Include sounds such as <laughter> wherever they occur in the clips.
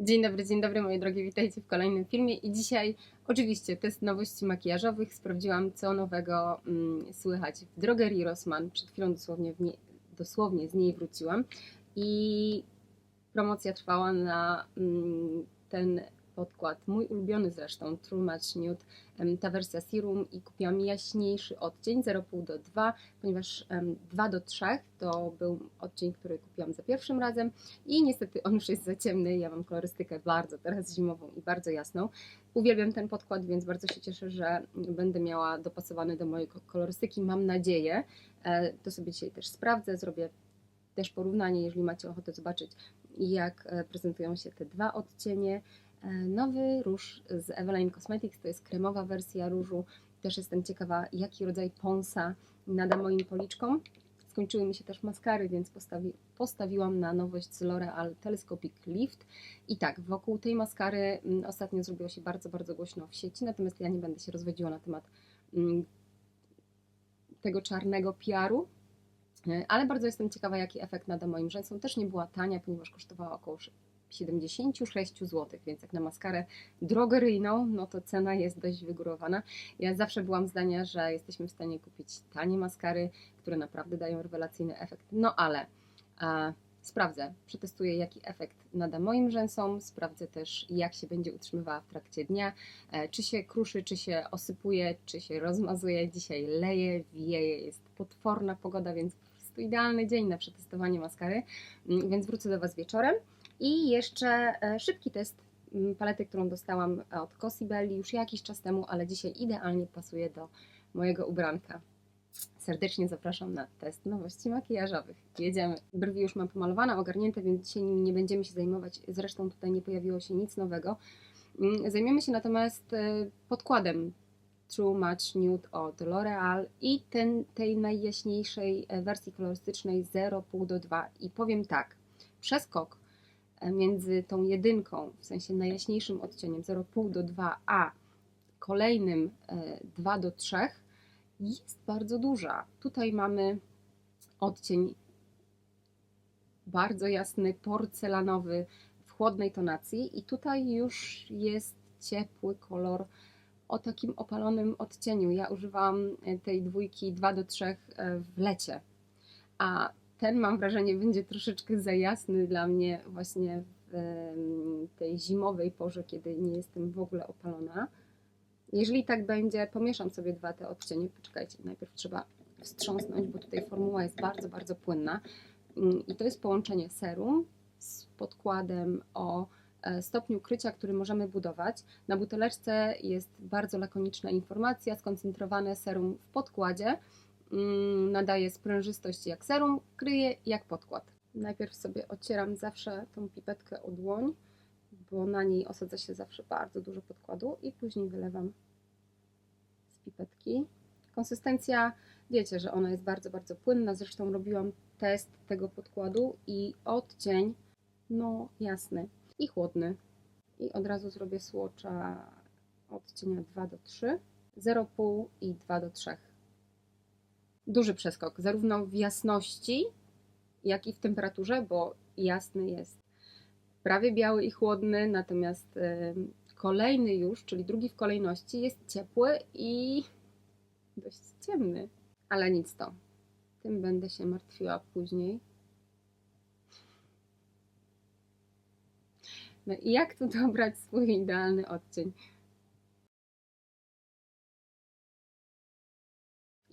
Dzień dobry, dzień dobry moi drogie, witajcie w kolejnym filmie i dzisiaj oczywiście test nowości makijażowych. Sprawdziłam co nowego mm, słychać w drogerii Rossmann. Przed chwilą dosłownie, nie, dosłownie z niej wróciłam i promocja trwała na mm, ten podkład, mój ulubiony zresztą, True Match Nude, ta wersja Serum i kupiłam jaśniejszy odcień 0,5 do 2, ponieważ em, 2 do 3 to był odcień, który kupiłam za pierwszym razem i niestety on już jest za ciemny, ja mam kolorystykę bardzo teraz zimową i bardzo jasną. Uwielbiam ten podkład, więc bardzo się cieszę, że będę miała dopasowany do mojej ko- kolorystyki, mam nadzieję. E, To sobie dzisiaj też sprawdzę, zrobię też porównanie, jeżeli macie ochotę zobaczyć, jak e, prezentują się te dwa odcienie. E, Nowy róż z Eveline Cosmetics to jest kremowa wersja różu. Też jestem ciekawa, jaki rodzaj ponsa nada moim policzkom. Skończyły mi się też maskary, więc postawi, postawiłam na nowość z L'Oreal Telescopic Lift. I tak, wokół tej maskary mm, ostatnio zrobiło się bardzo, bardzo głośno w sieci, natomiast ja nie będę się rozwodziła na temat mm, tego czarnego PR-u. E, Ale bardzo jestem ciekawa, jaki efekt nada moim rzęsom. Też nie była tania, ponieważ kosztowała około 76 zł, więc jak na maskarę drogeryjną, no to cena jest dość wygórowana. Ja zawsze byłam zdania, że jesteśmy w stanie kupić tanie maskary, które naprawdę dają rewelacyjny efekt. No ale e, sprawdzę, przetestuję jaki efekt nada moim rzęsom, sprawdzę też jak się będzie utrzymywała w trakcie dnia, e, czy się kruszy, czy się osypuje, czy się rozmazuje. Dzisiaj leje, wieje, jest potworna pogoda, więc po prostu idealny dzień na przetestowanie maskary, Mm, więc wrócę do Was wieczorem. I jeszcze e, szybki test mm, palety, którą dostałam od Cosibelli już jakiś czas temu, ale dzisiaj idealnie pasuje do mojego ubranka. Serdecznie zapraszam na test nowości makijażowych. Jedziemy. Brwi już mam pomalowane, ogarnięte, więc dzisiaj nie będziemy się zajmować. Zresztą tutaj nie pojawiło się nic nowego. Mm, Zajmiemy się natomiast e, podkładem True Match Nude od L'Oreal i ten, tej najjaśniejszej e, wersji kolorystycznej 0,5 do 2. I powiem tak, przeskok e, między tą jedynką, w sensie najjaśniejszym odcieniem 0,5 do 2, a kolejnym e, 2 do 3 jest bardzo duża. Tutaj mamy odcień bardzo jasny, porcelanowy, w chłodnej tonacji i tutaj już jest ciepły kolor o takim opalonym odcieniu. Ja używałam e, tej dwójki 2 do 3 w lecie, a ten mam wrażenie będzie troszeczkę za jasny dla mnie właśnie w tej zimowej porze, kiedy nie jestem w ogóle opalona. Jeżeli tak będzie, pomieszam sobie dwa te odcienie. Poczekajcie, najpierw trzeba wstrząsnąć, bo tutaj formuła jest bardzo, bardzo płynna. Mm, I to jest połączenie serum z podkładem o e, stopniu krycia, który możemy budować. Na buteleczce jest bardzo lakoniczna informacja, skoncentrowane serum w podkładzie. Mm, Nadaje sprężystość jak serum, kryje jak podkład. Najpierw sobie ocieram zawsze tą pipetkę o dłoń, bo na niej osadza się zawsze bardzo dużo podkładu i później wylewam z pipetki. Konsystencja, wiecie, że ona jest bardzo, bardzo płynna. Zresztą robiłam test tego podkładu i odcień, no jasny i chłodny. I od razu zrobię słocza odcienia 2 do 3, 0,5 i 2 do 3. Duży przeskok, zarówno w jasności, jak i w temperaturze, bo jasny jest prawie biały i chłodny, natomiast em, kolejny już, czyli drugi w kolejności, jest ciepły i dość ciemny. Ale nic to. Tym będę się martwiła później. No i jak tu dobrać swój idealny odcień?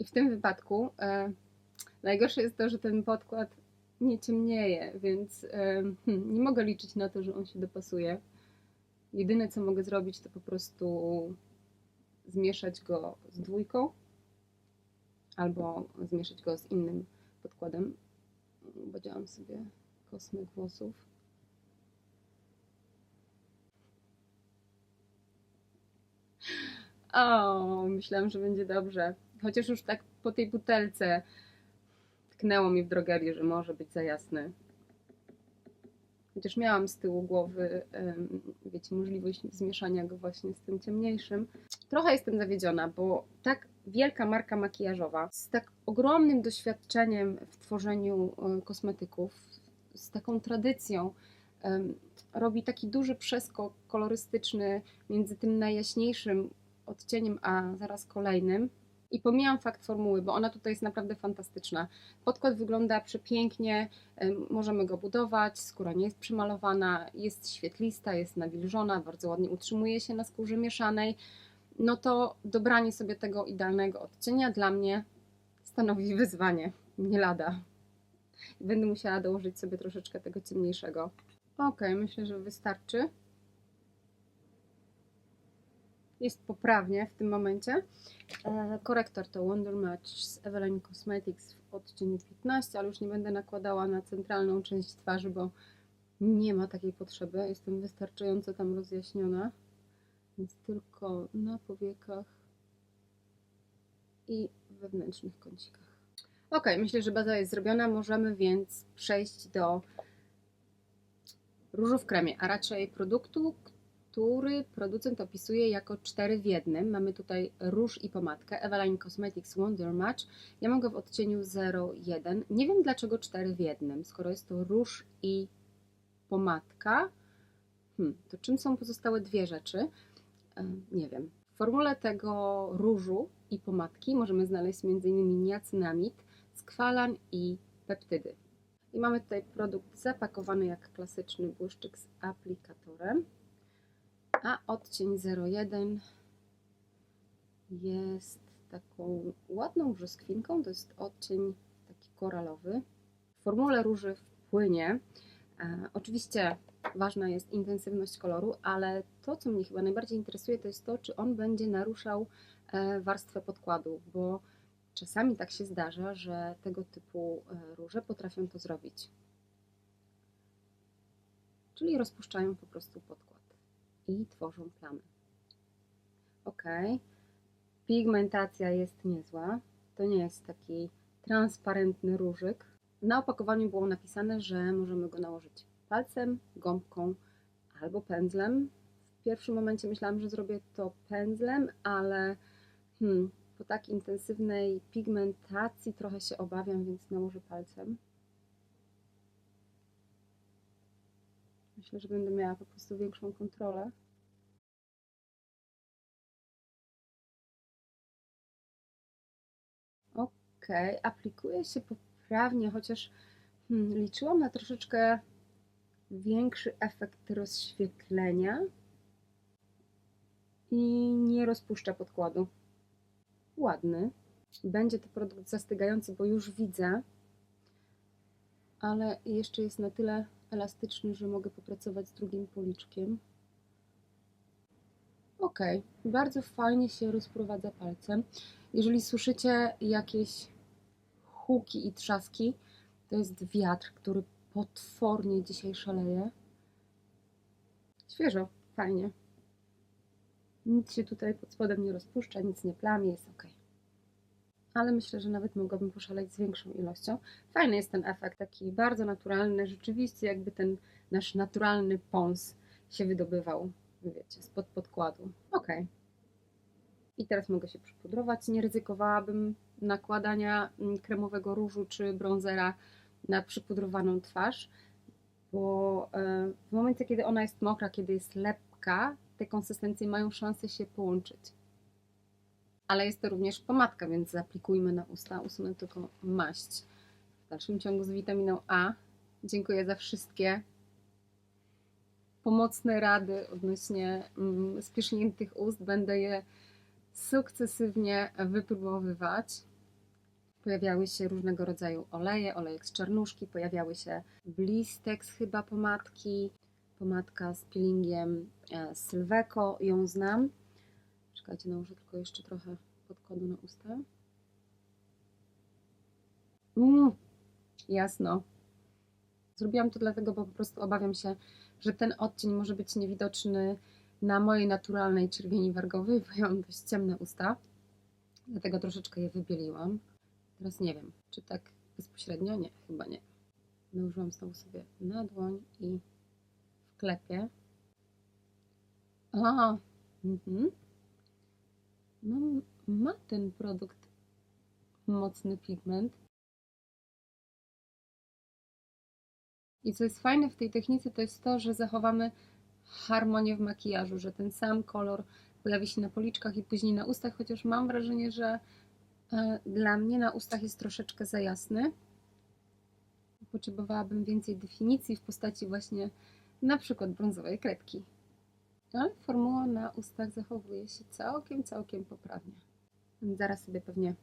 I w tym wypadku e, najgorsze jest to, że ten podkład nie ciemnieje, więc e, hmm, nie mogę liczyć na to, że on się dopasuje. Jedyne co mogę zrobić, to po prostu zmieszać go z dwójką albo zmieszać go z innym podkładem, bo sobie kosmyk włosów. O, myślałam, że będzie dobrze. Chociaż już tak po tej butelce tknęło mi w drogerii, że może być za jasny. Chociaż miałam z tyłu głowy, wiecie, możliwość zmieszania go właśnie z tym ciemniejszym. Trochę jestem zawiedziona, bo tak wielka marka makijażowa z tak ogromnym doświadczeniem w tworzeniu kosmetyków, z taką tradycją, robi taki duży przeskok kolorystyczny między tym najjaśniejszym odcieniem, a zaraz kolejnym. I pomijam fakt formuły, bo ona tutaj jest naprawdę fantastyczna. Podkład wygląda przepięknie, em, możemy go budować, skóra nie jest przemalowana, jest świetlista, jest nawilżona, bardzo ładnie utrzymuje się na skórze mieszanej. No to dobranie sobie tego idealnego odcienia dla mnie stanowi wyzwanie, nie lada. Będę musiała dołożyć sobie troszeczkę tego ciemniejszego. Ok, myślę, że wystarczy. Jest poprawnie w tym momencie. E, korektor to Wonder Match z Eveline Cosmetics w odcieniu 15, ale już nie będę nakładała na centralną część twarzy, bo nie ma takiej potrzeby. Jestem wystarczająco tam rozjaśniona. Więc tylko na powiekach i wewnętrznych kącikach. Ok, myślę, że baza jest zrobiona. Możemy więc przejść do różu w kremie, a raczej produktu, który producent opisuje jako 4 w jednym. Mamy tutaj róż i pomadkę Eveline Cosmetics Wonder Match. Ja mam go w odcieniu 01. Nie wiem dlaczego 4 w jednym, skoro jest to róż i pomadka. Hmm, to czym są pozostałe dwie rzeczy? E, Nie wiem. W formule tego różu i pomadki możemy znaleźć m.in. niacynamid, skwalan i peptydy. I mamy tutaj produkt zapakowany jak klasyczny błyszczyk z aplikatorem. A odcień 01 jest taką ładną brzoskwinką. To jest odcień taki koralowy. W formule róży wpłynie. E, oczywiście ważna jest intensywność koloru, ale to, co mnie chyba najbardziej interesuje, to jest to, czy on będzie naruszał e, warstwę podkładu, bo czasami tak się zdarza, że tego typu e, róże potrafią to zrobić. Czyli rozpuszczają po prostu podkład i tworzą plamy. Ok. Pigmentacja jest niezła. To nie jest taki transparentny różyk. Na opakowaniu było napisane, że możemy go nałożyć palcem, gąbką albo pędzlem. W pierwszym momencie myślałam, że zrobię to pędzlem, ale hmm, po tak intensywnej pigmentacji trochę się obawiam, więc nałożę palcem. Myślę, że będę miała po prostu większą kontrolę. Ok, aplikuje się poprawnie, chociaż hmm, liczyłam na troszeczkę większy efekt rozświetlenia i nie rozpuszcza podkładu. Ładny. Będzie to produkt zastygający, bo już widzę, ale jeszcze jest na tyle elastyczny, że mogę popracować z drugim policzkiem. Ok, bardzo fajnie się rozprowadza palcem. Jeżeli słyszycie jakieś huki i trzaski, to jest wiatr, który potwornie dzisiaj szaleje. Świeżo, fajnie. Nic się tutaj pod spodem nie rozpuszcza, nic nie plami, jest ok. Ale myślę, że nawet mogłabym poszaleć z większą ilością. Fajny jest ten efekt, taki bardzo naturalny, rzeczywiście jakby ten nasz naturalny pons się wydobywał, wiecie, spod podkładu. Ok. I teraz mogę się przypudrować. Nie ryzykowałabym nakładania mm, kremowego różu czy bronzera na przypudrowaną twarz, bo e, w momencie, kiedy ona jest mokra, kiedy jest lepka, te konsystencje mają szansę się połączyć. Ale jest to również pomadka, więc zaaplikujmy na usta. Usunę tylko maść. W dalszym ciągu z witaminą A. Dziękuję za wszystkie pomocne rady odnośnie mm, spieszniętych ust. Będę je sukcesywnie wypróbowywać. Pojawiały się różnego rodzaju oleje, olejek z czarnuszki, pojawiały się blistex chyba pomadki, pomadka z peelingiem e, Sylveco, ją znam. Czekajcie, nałożę tylko jeszcze trochę podkładu na usta. Mm, jasno. Zrobiłam to dlatego, bo po prostu obawiam się, że ten odcień może być niewidoczny na mojej naturalnej czerwieni wargowej, bo ja mam dość ciemne usta. Dlatego troszeczkę je wybieliłam. Teraz nie wiem, czy tak bezpośrednio? Nie, chyba nie. Nałożyłam znowu sobie na dłoń i w klepie. A, mhm. No, ma ten produkt mocny pigment. I co jest fajne w tej technice, to jest to, że zachowamy harmonię w makijażu, że ten sam kolor pojawi się na policzkach i później na ustach, chociaż mam wrażenie, że e, dla mnie na ustach jest troszeczkę za jasny. Potrzebowałabym więcej definicji w postaci właśnie na przykład brązowej kredki. Ale formuła na ustach zachowuje się całkiem, całkiem poprawnie. Zaraz sobie pewnie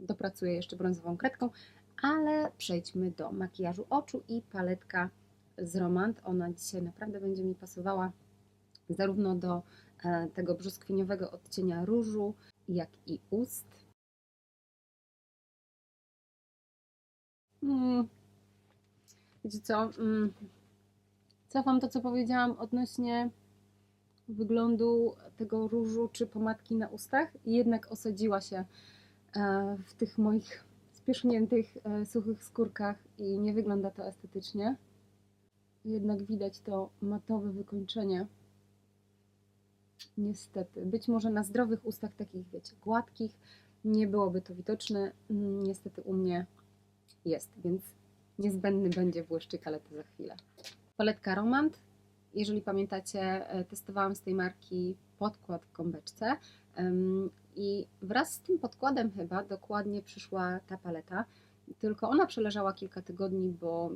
dopracuję jeszcze brązową kredką, ale przejdźmy do makijażu oczu i paletka z Romand. Ona dzisiaj naprawdę będzie mi pasowała zarówno do e, tego brzoskwiniowego odcienia różu, jak i ust. Mm. Wiecie co? Mm. Cofam to, co powiedziałam odnośnie wyglądu tego różu czy pomadki na ustach i jednak osadziła się e, w tych moich spierzchniętych, e, suchych skórkach i nie wygląda to estetycznie. Jednak widać to matowe wykończenie. Niestety. Być może na zdrowych ustach, takich wiecie, gładkich, nie byłoby to widoczne. Mm, Niestety u mnie jest, więc niezbędny będzie błyszczyk, ale to za chwilę. Paletka Romand. Jeżeli pamiętacie, e, testowałam z tej marki podkład w gąbeczce em, i wraz z tym podkładem chyba dokładnie przyszła ta paleta, tylko ona przeleżała kilka tygodni, bo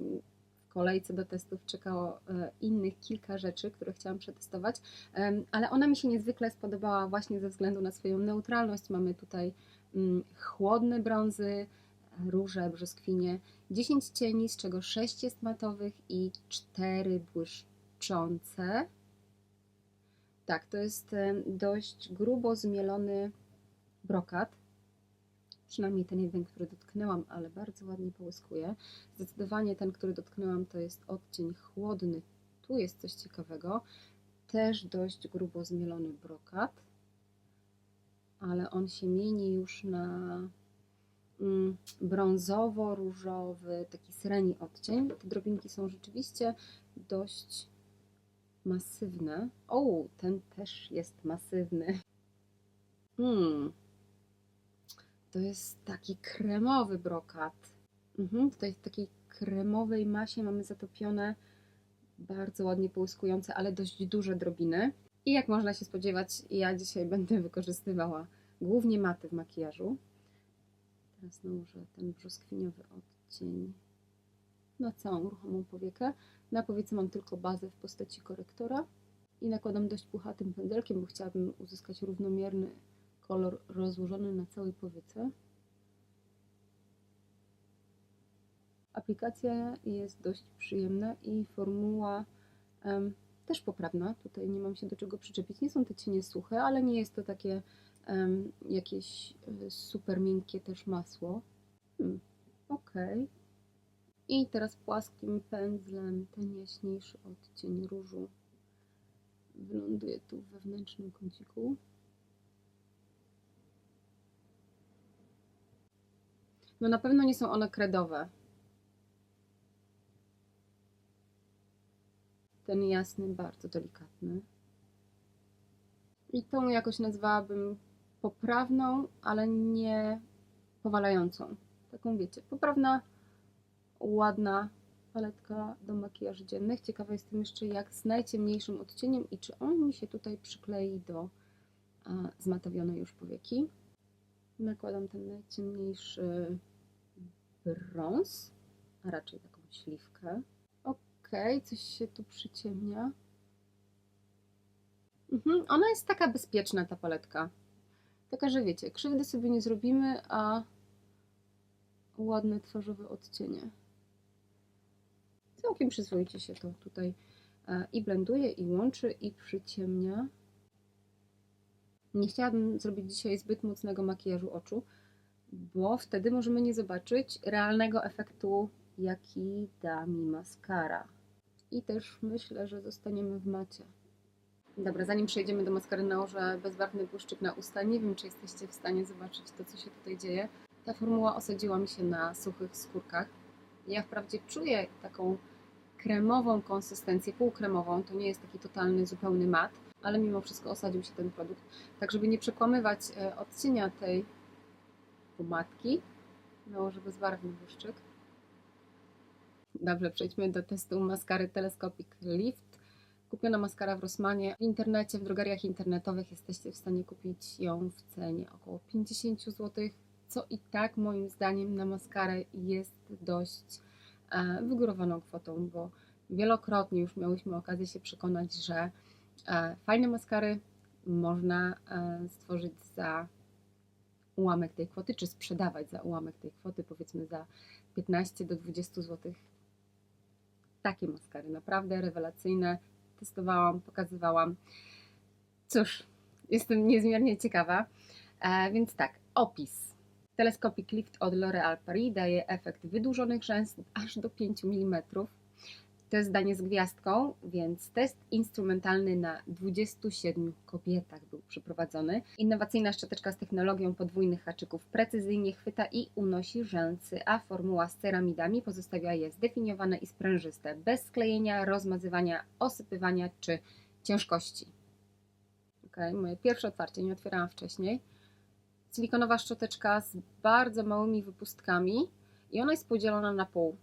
w kolejce do testów czekało e, innych kilka rzeczy, które chciałam przetestować, ale ona mi się niezwykle spodobała właśnie ze względu na swoją neutralność. Mamy tutaj mm, chłodne brązy, róże, brzoskwinie, 10 cieni, z czego 6 jest matowych i 4 błyszczące. Tak, to jest dość grubo zmielony brokat. Przynajmniej ten jeden, który dotknęłam, ale bardzo ładnie połyskuje. Zdecydowanie ten, który dotknęłam, to jest odcień chłodny. Tu jest coś ciekawego. Też dość grubo zmielony brokat, ale on się mieni już na mm, brązowo-różowy, taki sreni odcień. Te drobinki są rzeczywiście dość masywne. O, ten też jest masywny. Hmm. To jest taki kremowy brokat. Mhm, tutaj w takiej kremowej masie mamy zatopione bardzo ładnie połyskujące, ale dość duże drobiny. I jak można się spodziewać, ja dzisiaj będę wykorzystywała głównie maty w makijażu. Teraz nałożę ten brzoskwiniowy odcień na całą ruchomą powiekę. Na powiece mam tylko bazę w postaci korektora i nakładam dość puchatym pędzelkiem, bo chciałabym uzyskać równomierny kolor rozłożony na całej powiece. Aplikacja jest dość przyjemna i formuła em, też poprawna. Tutaj nie mam się do czego przyczepić. Nie są te cienie suche, ale nie jest to takie em, jakieś e, super miękkie też masło. Hmm, ok. I teraz płaskim pędzlem ten jaśniejszy odcień różu wyląduje tu w wewnętrznym kąciku. No na pewno nie są one kredowe. Ten jasny, bardzo delikatny. I tą jakoś nazwałabym poprawną, ale nie powalającą. Taką wiecie, poprawna, ładna paletka do makijaży dziennych. Ciekawa jestem jeszcze jak z najciemniejszym odcieniem i czy on mi się tutaj przyklei do a, zmatowionej już powieki. Nakładam ten najciemniejszy brąz, a raczej taką śliwkę. Ok, coś się tu przyciemnia. Mhm, ona jest taka bezpieczna, ta paletka. Taka, że wiecie, krzywdy sobie nie zrobimy, a ładne twarzowe odcienie. Całkiem przyzwoicie się to tutaj e, i blenduje, i łączy, i przyciemnia. Nie chciałabym zrobić dzisiaj zbyt mocnego makijażu oczu, bo wtedy możemy nie zobaczyć realnego efektu, jaki da mi maskara. I też myślę, że zostaniemy w macie. Dobra, zanim przejdziemy do maskary, nałożę bezbarwny błyszczyk na usta. Nie wiem, czy jesteście w stanie zobaczyć to, co się tutaj dzieje. Ta formuła osadziła mi się na suchych skórkach. Ja wprawdzie czuję taką kremową konsystencję, półkremową. To nie jest taki totalny, zupełny mat, ale mimo wszystko osadził się ten produkt. Tak, żeby nie przekłamywać e, odcienia tej pomadki, nałożę bezbarwny błyszczyk. Dobrze, przejdźmy do testu maskary Telescopic Lift. Kupiona maskara w Rossmanie. W internecie, w drogeriach internetowych jesteście w stanie kupić ją w cenie około 50 zł, co i tak moim zdaniem na maskarę jest dość wygórowaną kwotą, bo wielokrotnie już miałyśmy okazję się przekonać, że e, fajne maskary można e, stworzyć za ułamek tej kwoty, czy sprzedawać za ułamek tej kwoty, powiedzmy za 15 do 20 zł. Takie maskary, naprawdę rewelacyjne. Testowałam, pokazywałam. Cóż, jestem niezmiernie ciekawa. E, więc tak, opis. Telescopic Lift od L'Oréal Paris daje efekt wydłużonych rzęs aż do 5 mm. To jest zdanie z gwiazdką, więc test instrumentalny na 27 kobietach był przeprowadzony. Innowacyjna szczoteczka z technologią podwójnych haczyków precyzyjnie chwyta i unosi rzęsy, a formuła z ceramidami pozostawia je zdefiniowane i sprężyste, bez sklejenia, rozmazywania, osypywania czy ciężkości. Ok, moje pierwsze otwarcie, nie otwierałam wcześniej. Silikonowa szczoteczka z bardzo małymi wypustkami i ona jest podzielona na pół.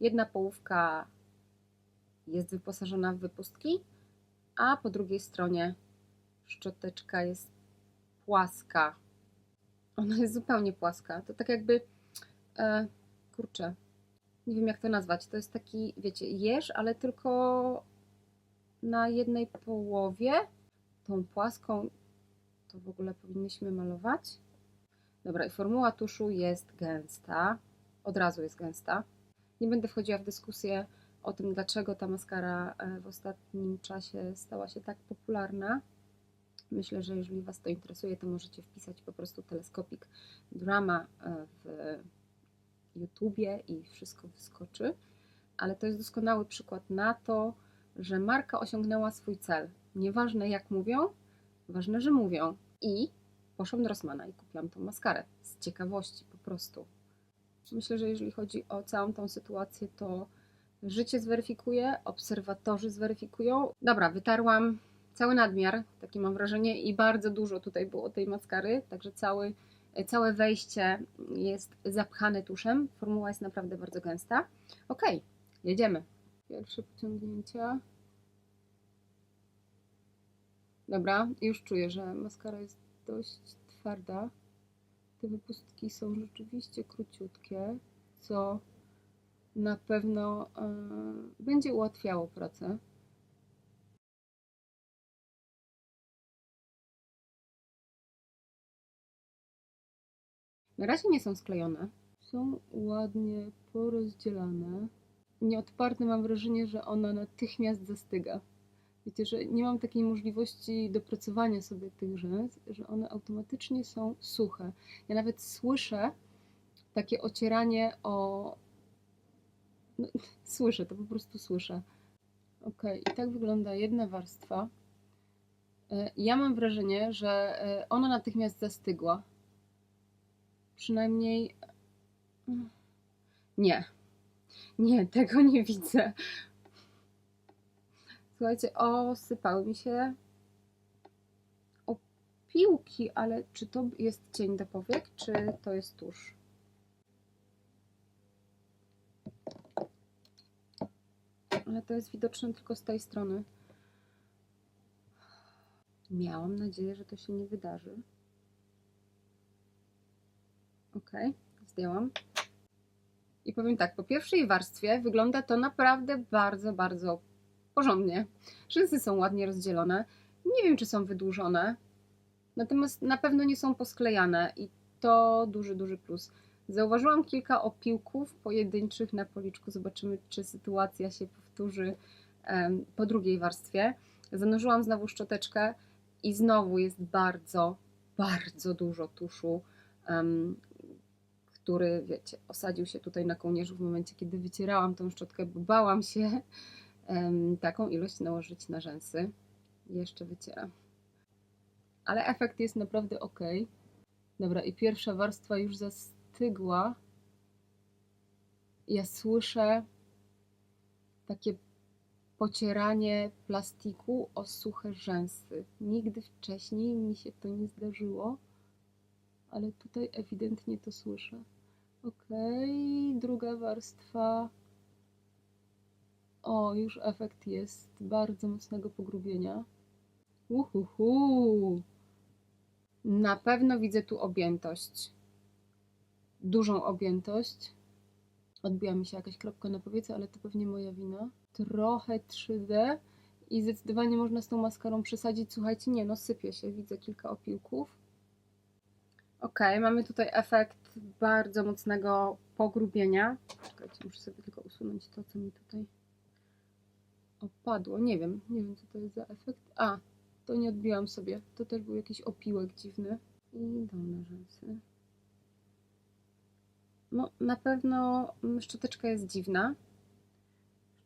Jedna połówka jest wyposażona w wypustki, a po drugiej stronie szczoteczka jest płaska. Ona jest zupełnie płaska. To tak jakby, e, kurczę, nie wiem jak to nazwać. To jest taki, wiecie, jeż, ale tylko na jednej połowie. Tą płaską to w ogóle powinniśmy malować. Dobra, i formuła tuszu jest gęsta. Od razu jest gęsta. Nie będę wchodziła w dyskusję o tym, dlaczego ta maskara e, w ostatnim czasie stała się tak popularna. Myślę, że jeżeli Was to interesuje, to możecie wpisać po prostu teleskopik drama e, w YouTubie i wszystko wyskoczy. Ale to jest doskonały przykład na to, że marka osiągnęła swój cel. Nieważne jak mówią, ważne, że mówią. I poszłam do Rossmana i kupiłam tą maskarę z ciekawości po prostu. Myślę, że jeżeli chodzi o całą tą sytuację, to Życie zweryfikuje, obserwatorzy zweryfikują. Dobra, wytarłam cały nadmiar, takie mam wrażenie, i bardzo dużo tutaj było tej maskary, także cały, całe wejście jest zapchane tuszem. Formuła jest naprawdę bardzo gęsta. Ok, jedziemy. Pierwsze pociągnięcia. Dobra, już czuję, że maskara jest dość twarda. Te wypustki są rzeczywiście króciutkie, co na pewno e, będzie ułatwiało pracę. Na razie nie są sklejone. Są ładnie porozdzielane. Nieodparte mam wrażenie, że ona natychmiast zastyga. Wiecie, że nie mam takiej możliwości dopracowania sobie tych rzęs, że one automatycznie są suche. Ja nawet słyszę takie ocieranie o, no, <laughs> słyszę, to po prostu słyszę. Ok, i tak wygląda jedna warstwa. E, ja mam wrażenie, że e, ona natychmiast zastygła. Przynajmniej. Mm, nie. Nie, tego nie widzę. Słuchajcie, osypały mi się opiłki, ale czy to jest cień do powiek, czy to jest tusz? ale to jest widoczne tylko z tej strony. Miałam nadzieję, że to się nie wydarzy. Ok, zdjęłam. I powiem tak, po pierwszej warstwie wygląda to naprawdę bardzo, bardzo porządnie. Rzęsy są ładnie rozdzielone. Nie wiem, czy są wydłużone, natomiast na pewno nie są posklejane i to duży, duży plus. Zauważyłam kilka opiłków pojedynczych na policzku. Zobaczymy, czy sytuacja się powtórzy po drugiej warstwie. Zanurzyłam znowu szczoteczkę i znowu jest bardzo, bardzo dużo tuszu, który, wiecie, osadził się tutaj na kołnierzu w momencie, kiedy wycierałam tą szczotkę, bo bałam się taką ilość nałożyć na rzęsy. Jeszcze wycieram. Ale efekt jest naprawdę ok. Dobra, i pierwsza warstwa już zas stygła, ja słyszę takie pocieranie plastiku o suche rzęsy. Nigdy wcześniej mi się to nie zdarzyło, ale tutaj ewidentnie to słyszę. Ok, druga warstwa. O, już efekt jest bardzo mocnego pogrubienia. Uhuhu. Na pewno widzę tu objętość. Dużą objętość. Odbiła mi się jakaś kropka na powiece, ale to pewnie moja wina. Trochę 3D i zdecydowanie można z tą maskarą przesadzić. Słuchajcie, nie no, sypie się. Widzę kilka opiłków. Ok, mamy tutaj efekt bardzo mocnego pogrubienia. Czekajcie, muszę sobie tylko usunąć to, co mi tutaj opadło. Nie wiem, nie wiem, co to jest za efekt. A, to nie odbiłam sobie. To też był jakiś opiłek dziwny. I dolne rzęsy. No, na pewno mm, szczoteczka jest dziwna.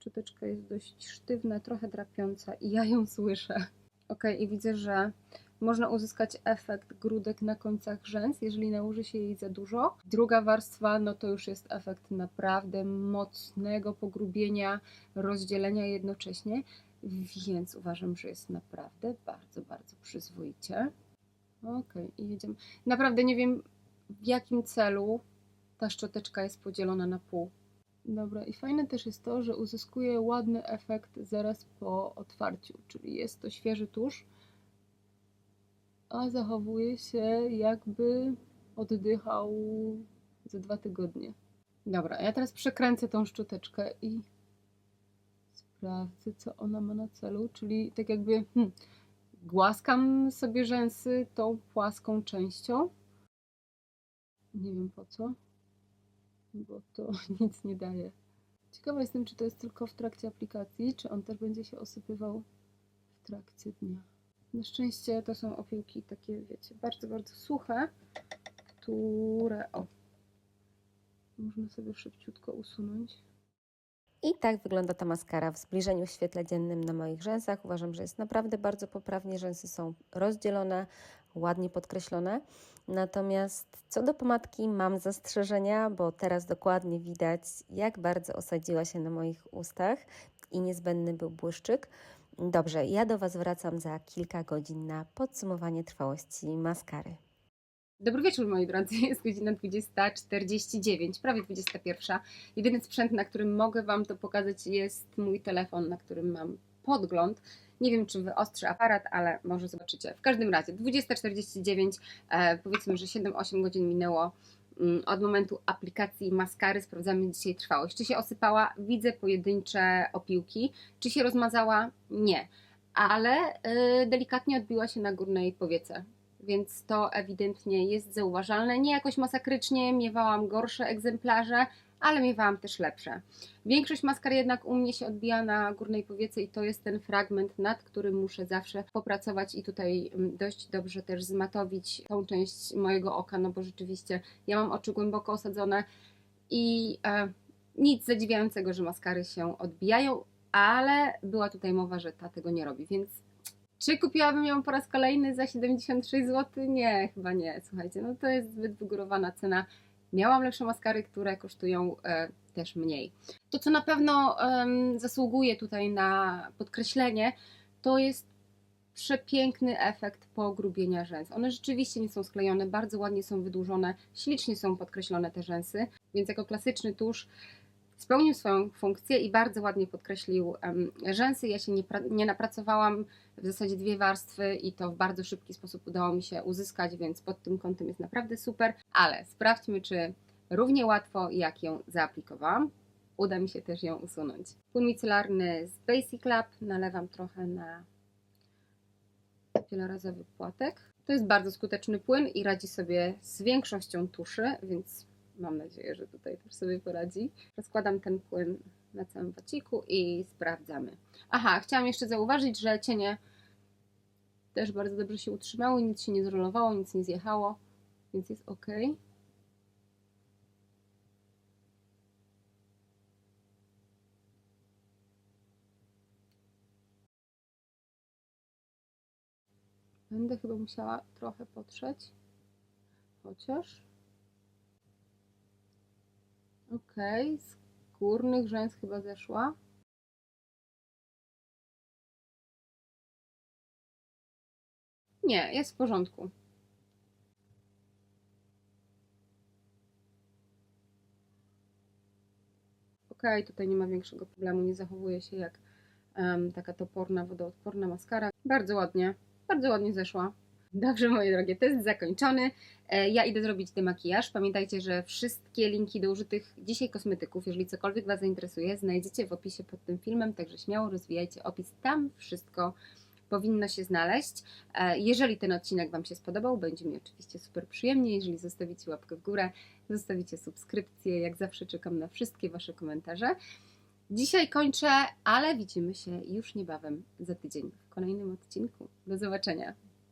Szczoteczka jest dość sztywna, trochę drapiąca i ja ją słyszę. Ok, i widzę, że można uzyskać efekt grudek na końcach rzęs, jeżeli nałoży się jej za dużo. Druga warstwa, no to już jest efekt naprawdę mocnego pogrubienia, rozdzielenia jednocześnie, więc uważam, że jest naprawdę bardzo, bardzo przyzwoicie. Ok, i jedziemy. Naprawdę nie wiem, w jakim celu ta szczoteczka jest podzielona na pół. Dobra, i fajne też jest to, że uzyskuje ładny efekt zaraz po otwarciu, czyli jest to świeży tusz, a zachowuje się jakby oddychał ze dwa tygodnie. Dobra, ja teraz przekręcę tą szczoteczkę i sprawdzę, co ona ma na celu, czyli tak jakby hmm, głaskam sobie rzęsy tą płaską częścią. Nie wiem po co bo to <laughs> nic nie daje. Ciekawa jestem, czy to jest tylko w trakcie aplikacji, czy on też będzie się osypywał w trakcie dnia. Na szczęście to są opiłki takie, wiecie, bardzo, bardzo suche, które, o, można sobie szybciutko usunąć. I tak wygląda ta maskara w zbliżeniu w świetle dziennym na moich rzęsach. Uważam, że jest naprawdę bardzo poprawnie. Rzęsy są rozdzielone, ładnie podkreślone. Natomiast co do pomadki mam zastrzeżenia, bo teraz dokładnie widać, jak bardzo osadziła się na moich ustach i niezbędny był błyszczyk. Dobrze, ja do Was wracam za kilka godzin na podsumowanie trwałości maskary. Dobry wieczór moi drodzy, <laughs> jest godzina 20.49, prawie 21. Jedyny sprzęt, na którym mogę Wam to pokazać jest mój telefon, na którym mam podgląd. Nie wiem, czy wyostrzy aparat, ale może zobaczycie. W każdym razie 20.49, e, powiedzmy, że 7-8 godzin minęło od momentu aplikacji maskary. Sprawdzamy dzisiaj trwałość. Czy się osypała? Widzę pojedyncze opiłki. Czy się rozmazała? Nie. Ale e, delikatnie odbiła się na górnej powiece więc to ewidentnie jest zauważalne. Nie jakoś masakrycznie, miewałam gorsze egzemplarze, ale miewałam też lepsze. Większość maskar jednak u mnie się odbija na górnej powiece i to jest ten fragment, nad którym muszę zawsze popracować i tutaj mm, dość dobrze też zmatowić tą część mojego oka, no bo rzeczywiście ja mam oczy głęboko osadzone i e, nic zadziwiającego, że maskary się odbijają, ale była tutaj mowa, że ta tego nie robi, więc czy kupiłabym ją po raz kolejny za 76 zł? Nie, chyba nie. Słuchajcie, no to jest zbyt wygórowana cena. Miałam lepsze maskary, które kosztują e, też mniej. To, co na pewno zasługuje tutaj na podkreślenie, to jest przepiękny efekt pogrubienia rzęs. One rzeczywiście nie są sklejone, bardzo ładnie są wydłużone, ślicznie są podkreślone te rzęsy, więc jako klasyczny tusz spełnił swoją funkcję i bardzo ładnie podkreślił rzęsy. Ja się nie, nie napracowałam, w zasadzie dwie warstwy i to w bardzo szybki sposób udało mi się uzyskać, więc pod tym kątem jest naprawdę super, ale sprawdźmy, czy równie łatwo jak ją zaaplikowałam, uda mi się też ją usunąć. Płyn micelarny z Basic Lab nalewam trochę na wielorazowy płatek. To jest bardzo skuteczny płyn i radzi sobie z większością tuszy, więc Mam nadzieję, że tutaj też sobie poradzi. Rozkładam ten płyn na całym waciku i sprawdzamy. Aha, chciałam jeszcze zauważyć, że cienie też bardzo dobrze się utrzymały, nic się nie zrolowało, nic nie zjechało, więc jest ok. Będę chyba musiała trochę potrzeć, chociaż Okej, z górnych rzęs chyba zeszła. Nie, jest w porządku. ok, tutaj nie ma większego problemu, nie zachowuje się jak em, taka toporna, wodoodporna maskara. Bardzo ładnie, bardzo ładnie zeszła. Dobrze, moje drogie, test zakończony. E, Ja idę zrobić demakijaż. Pamiętajcie, że wszystkie linki do użytych dzisiaj kosmetyków, jeżeli cokolwiek Was zainteresuje, znajdziecie w opisie pod tym filmem, także śmiało rozwijajcie opis. Tam wszystko powinno się znaleźć. E, Jeżeli ten odcinek Wam się spodobał, będzie mi oczywiście super przyjemnie, jeżeli zostawicie łapkę w górę, zostawicie subskrypcję. Jak zawsze czekam na wszystkie Wasze komentarze. Dzisiaj kończę, ale widzimy się już niebawem za tydzień w kolejnym odcinku. Do zobaczenia.